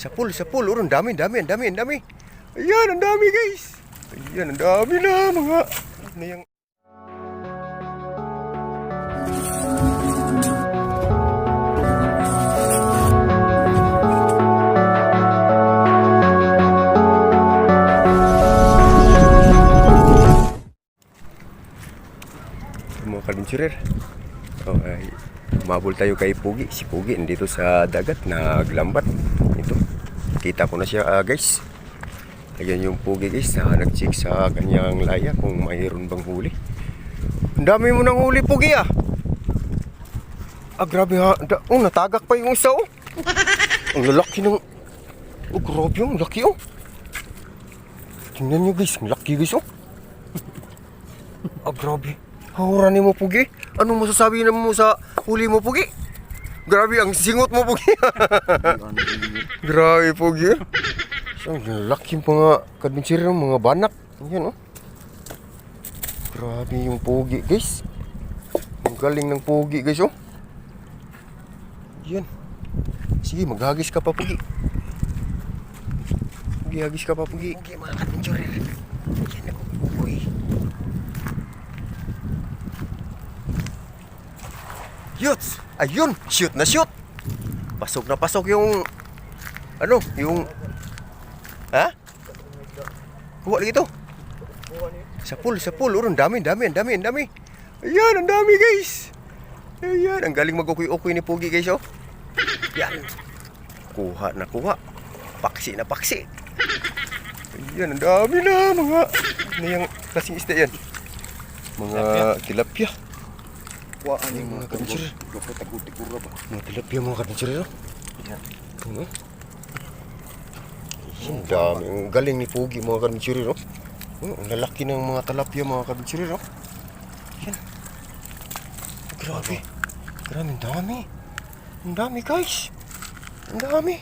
Sa pool, sa pool. Oh, ang dami, ang dami, ang dami, ang dami. Ayan, ang dami guys. Ayan, ang dami na mga... Ano yung... mga kadventurer. Oh, ay, mabul tayo kay Pugi. Si Pugi nandito sa dagat, naglambat. Ito, kita ko na siya ah, guys. Ayan yung Pugi guys, na nag-check sa kanyang laya kung mayroon bang huli. Ang dami mo ng huli Pugi ah. Ah, grabe ha. Da, oh, natagak pa yung isa oh. Ang lalaki ng... Oh, grabe yung laki oh. Tingnan nyo guys, ang laki guys oh. Ah, grabe. Hawra ni mo, Pugi. Anong masasabi na mo sa huli mo, Pugi? Grabe, ang singot mo, Pugi. Grabe, Pugi. So, laki mga kadventure mga banak. Yan, oh. Grabe yung Pugi, guys. Ang galing ng Pugi, guys, oh. Yan. Sige, maghagis ka pa, Pugi. Pugi, hagis ka pa, Pugi. Pugi, mga kadventure. Yan ako, Pugi. Yuts! Ayun! Shoot na shoot! Pasok na pasok yung... Ano? Yung... Ha? Kuha lagi ito. Sa pool, sa pool. Ang dami, dami, ang dami, ang dami. Ayan, ang dami guys. Ayan, ang galing mag-ukoy-ukoy ni Pugi guys, oh. Yan. Kuha na kuha. Paksi na paksi. Ayan, ang dami na mga... Ano yung klaseng isda yan? Mga tilapia. Kuhaan yung mga kadventure. Dapat taguti kura ba? Mga tilapia mga kadventure, no? Yan. Ano? Ang dami. Ang galing ni Pugi mga kadventure, no? Oh, ang lalaki ng mga tilapia mga kadventure, no? Yan. Grabe. Grabe, ang dami. Ang dami, guys. Ang dami.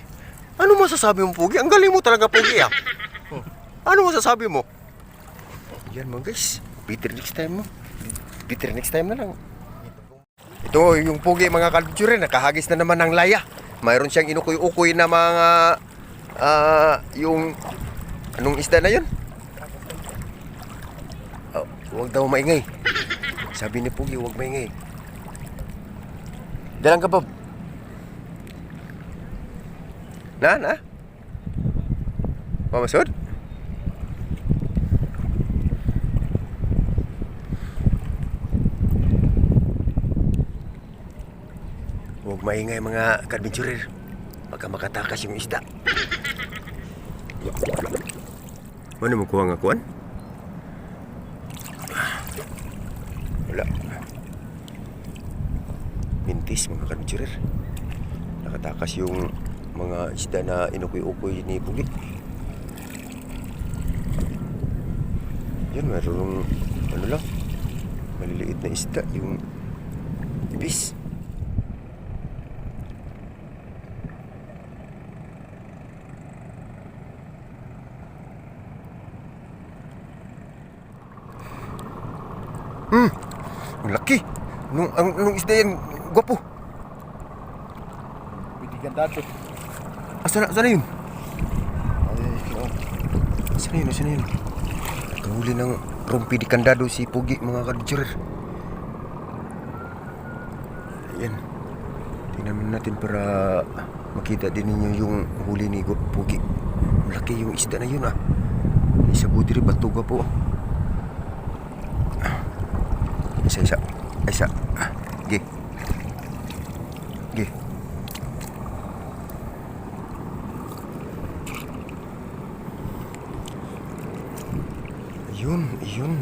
Ano masasabi mo, Pugi? Ang galing mo talaga, Pugi, ah. Oh. Ano masasabi mo? Yan mga guys. Better next time mo. Better next time na lang. Ito yung pugi mga kalbitsure, nakahagis na naman ng laya. Mayroon siyang inukoy-ukoy na mga ah, yung anong isda na yun? Oh, huwag daw maingay. Sabi ni Pugi, huwag maingay. Dalang ka, Bob. Na, na? Mamasod? Huwag maingay mga kadventurer. Baka makatakas yung isda. Ano mo kuha nga kuhan? Wala. Mintis mga kadventurer. Nakatakas yung mga isda na inukoy-ukoy ni Pugi. Yan, mayroong ano lang, maliliit na isda, yung ibis. Hmm. Ang laki. Nung, ang, nung isda yan, gwapo. Bidigan dato. Asa na, asa na yun? Ay. Asa na yun, asa na yun? Kahuli ng rumpi di kandado si Pugi, mga kadjurer. Ayan. Tingnan natin para makita din ninyo yung huli ni Pugi. Malaki yung isda na yun ah. Isa budi rin, batuga po. Isa, isa. Isa. Ah, Gi. Gi. Yun, yun.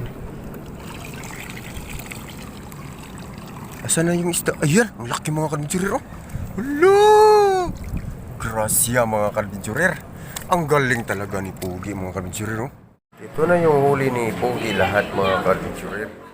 Asan na yung isda? Ayan, ang laki mga kadventurer, oh. Hala! Grasya mga kadventurer. Ang galing talaga ni Pogi mga kadventurer, oh. Ito na yung huli ni Pogi lahat mga kadventurer.